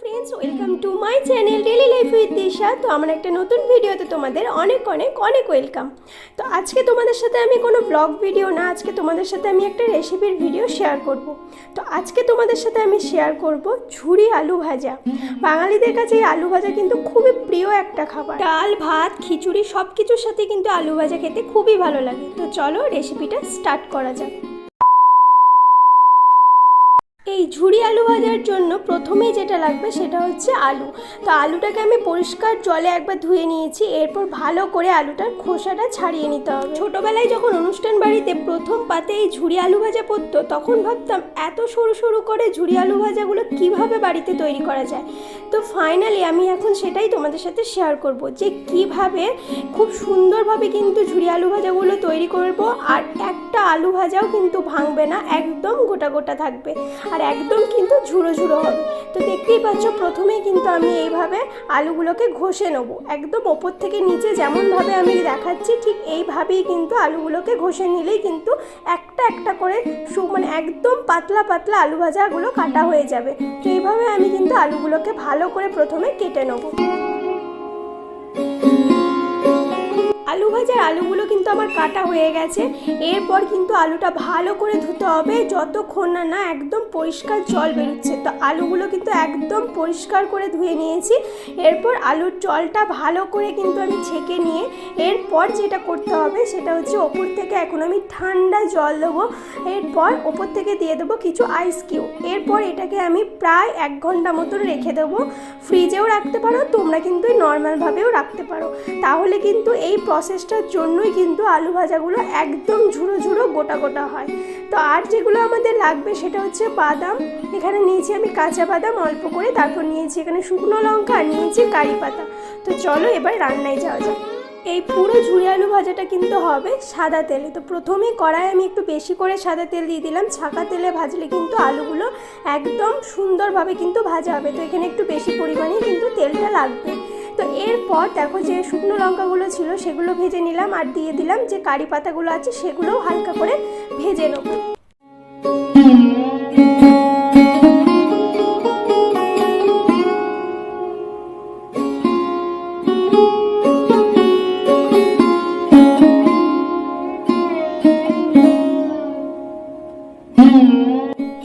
Friends welcome to my channel daily life with Disha তো আমার একটা নতুন ভিডিওতে তোমাদের অনেক অনেক অনেক ওয়েলকাম তো আজকে তোমাদের সাথে আমি কোনো ব্লগ ভিডিও না, আজকে তোমাদের সাথে আমি একটা রেসিপির ভিডিও শেয়ার করব। তো আজকে তোমাদের সাথে আমি শেয়ার করব ঝুরি আলু ভাজা। বাঙালিদের কাছে এই আলু ভাজা কিন্তু খুবই প্রিয় একটা খাবার। ডাল, ভাত, খিচুড়ি সব কিছুর সাথে কিন্তু আলু ভাজা খেতে খুবই ভালো লাগে। তো চলো রেসিপিটা স্টার্ট করা যাক। এই ঝুড়ি আলু ভাজার জন্য প্রথমেই যেটা লাগবে সেটা হচ্ছে আলু। তো আলুটাকে আমি পরিষ্কার জলে একবার ধুয়ে নিয়েছি, এরপর ভালো করে আলুটার খোসাটা ছাড়িয়ে নিতে হবে। ছোটোবেলায় যখন অনুষ্ঠান বাড়িতে প্রথম পাতে এই ঝুড়ি আলু ভাজা পড়তো, তখন ভাবতাম এত সরু সরু করে ঝুড়ি আলু ভাজাগুলো কীভাবে বাড়িতে তৈরি করা যায়? তো ফাইনালি আমি এখন সেটাই তোমাদের সাথে শেয়ার করব যে কীভাবে খুব সুন্দরভাবে কিন্তু ঝুড়ি আলু ভাজাগুলো তৈরি করব, আর একটা আলু ভাজাও কিন্তু ভাঙবে না, একদম গোটা গোটা থাকবে। আর একদম কিন্তু ঝুড়ো ঝুড়ো হবে। তো দেখতেই পাচ্ছ, প্রথমেই কিন্তু আমি এইভাবে আলুগুলোকে ঘষে নেব। একদম ওপর থেকে নিচে যেমনভাবে আমি দেখাচ্ছি, ঠিক এইভাবেই কিন্তু আলুগুলোকে ঘষে নিলেই কিন্তু একটা একটা করে মানে একদম পাতলা পাতলা আলু ভাজাগুলো কাটা হয়ে যাবে। তো এইভাবে আমি কিন্তু আলুগুলোকে ভালো করে প্রথমে কেটে নেব। আলু ভাজার আলুগুলো কিন্তু আমার কাটা হয়ে গেছে। এরপর কিন্তু আলুটা ভালো করে ধুতে হবে। যতক্ষণ না না একদম পরিষ্কার জল বেরোচ্ছে। তো আলুগুলো কিন্তু একদম পরিষ্কার করে ধুয়ে নিয়েছি। এরপর আলুর জলটা ভালো করে কিন্তু আমি ছেঁকে নিয়ে এরপর যেটা করতে হবে, সেটা হচ্ছে ওপর থেকে এখন আমি ঠান্ডা জল দেবো। এরপর ওপর থেকে দিয়ে দেবো কিছু আইস কিউব এরপর এটাকে আমি প্রায় এক ঘণ্টা মতন রেখে দেবো। ফ্রিজেও রাখতে পারো, তোমরা কিন্তু নর্মালভাবেও রাখতে পারো। তাহলে কিন্তু এই প্রসেসটার জন্যই কিন্তু আলু ভাজাগুলো একদম ঝুড়ো ঝুড়ো গোটা গোটা হয়। তো আর যেগুলো আমাদের লাগবে সেটা হচ্ছে বাদাম। এখানে নিয়েছি আমি কাঁচা বাদাম অল্প করে, তারপর নিয়েছি এখানে শুকনো লঙ্কা আর নিয়েছি কারি পাতা। তো চলো এবার রান্নায় যাওয়া যাক। এই পুরো ঝুড়ি আলু ভাজাটা কিন্তু হবে সাদা তেলে। তো প্রথমেই কড়াই আমি একটু বেশি করে সাদা তেল দিয়ে দিলাম। ছাকা তেলে ভাজলে কিন্তু আলুগুলো একদম সুন্দরভাবে কিন্তু ভাজা হবে। তো এখানে একটু বেশি পরিমাণে কিন্তু তেলটা লাগবে। এরপর দেখো যে শুকনো লঙ্কাগুলো ছিল, সেগুলো ভেজে নিলাম আর দিয়ে দিলাম যে কারি পাতাগুলো আছে, সেগুলোও হালকা করে ভেজে নেব।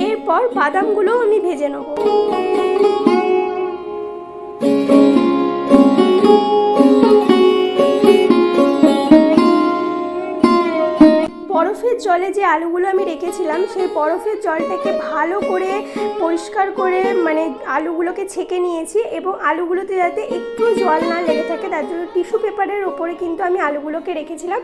এরপর বাদামগুলোও আমি ভেজে নেব। বরফের জলে যে আলুগুলো আমি রেখেছিলাম, সেই বরফের জলটাকে ভালো করে পরিষ্কার করে মানে আলুগুলোকে ছেঁকে নিয়েছি এবং আলুগুলোতে যাতে একটু জল না লেগে থাকে, তার জন্য টিস্যু পেপারের ওপরে কিন্তু আমি আলুগুলোকে রেখেছিলাম।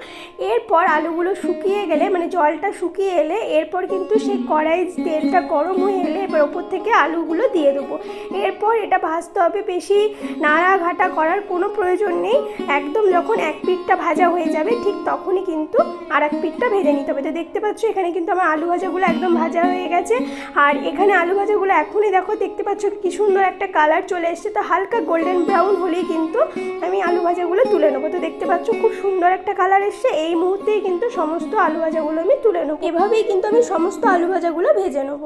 এরপর আলুগুলো শুকিয়ে গেলে মানে জলটা শুকিয়ে এলে, এরপর কিন্তু সেই কড়াই তেলটা গরম হয়ে এলে এবার ওপর থেকে আলুগুলো দিয়ে দেবো। এরপর এটা ভাজতে হবে বেশি নাড়া ঘাটা করার কোনো প্রয়োজন নেই। একদম যখন এক পিঠটা ভাজা হয়ে যাবে, ঠিক তখনই কিন্তু আর এক পিঠটা ভেজে নিতে হবে। তো দেখতে পাচ্ছ, এখানে কিন্তু আমার আলু ভাজাগুলো একদম ভাজা হয়ে গেছে। আর এখানে আলু ভাজাগুলো এখনই দেখো, দেখতে পাচ্ছ কি সুন্দর একটা কালার চলে এসছে। তো হালকা গোল্ডেন ব্রাউন হলেই কিন্তু আমি আলু ভাজাগুলো তুলে নেব। তো দেখতে পাচ্ছ খুব সুন্দর একটা কালার এসছে। এই মুহূর্তেই কিন্তু সমস্ত আলু ভাজাগুলো আমি তুলে নেব। এভাবেই কিন্তু আমি সমস্ত আলু ভাজাগুলো ভেজে নেব।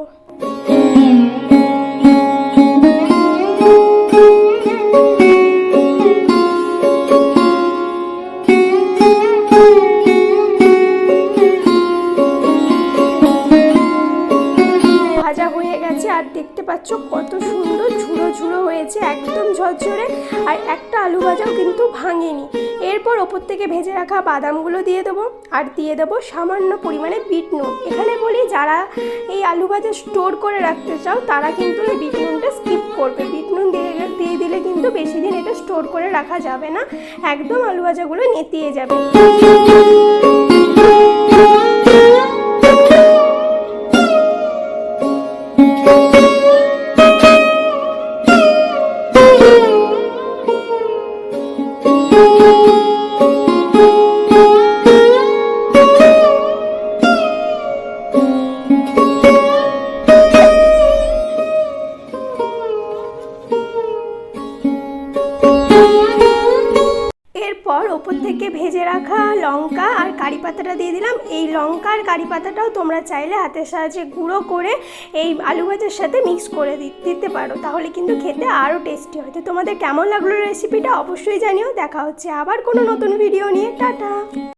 পাচ্ছ, কত সুন্দর ঝুড়ো ঝুড়ো হয়েছে, একদম ঝরঝরে, আর একটা আলু ভাজাও কিন্তু ভাঙেনি। এরপর ওপর থেকে ভেজে রাখা বাদামগুলো দিয়ে দেবো, আর দিয়ে দেবো সামান্য পরিমাণে বিট নুন। এখানে বলি, যারা এই আলু ভাজা স্টোর করে রাখতে চাও, তারা কিন্তু এই বিট নুনটা স্কিপ করবে। বিট নুন দিয়ে দিয়ে দিলে কিন্তু বেশি দিন এটা স্টোর করে রাখা যাবে না, একদম আলু ভাজাগুলো নেতিয়ে যাবে। ওপর থেকে ভেজে রাখা লঙ্কা আর কারি পাতাটা দিয়ে দিলাম। এই লঙ্কা আর কারি পাতাটাও তোমরা চাইলে হাতের সাহায্যে গুঁড়ো করে এই আলু ভাজার সাথে মিক্স করে দিতে পারো। তাহলে কিন্তু খেতে আরও টেস্টি হয়। তো তোমাদের কেমন লাগল রেসিপিটা অবশ্যই জানিও। দেখা হচ্ছে আবার কোনো নতুন ভিডিও নিয়ে। টাটা!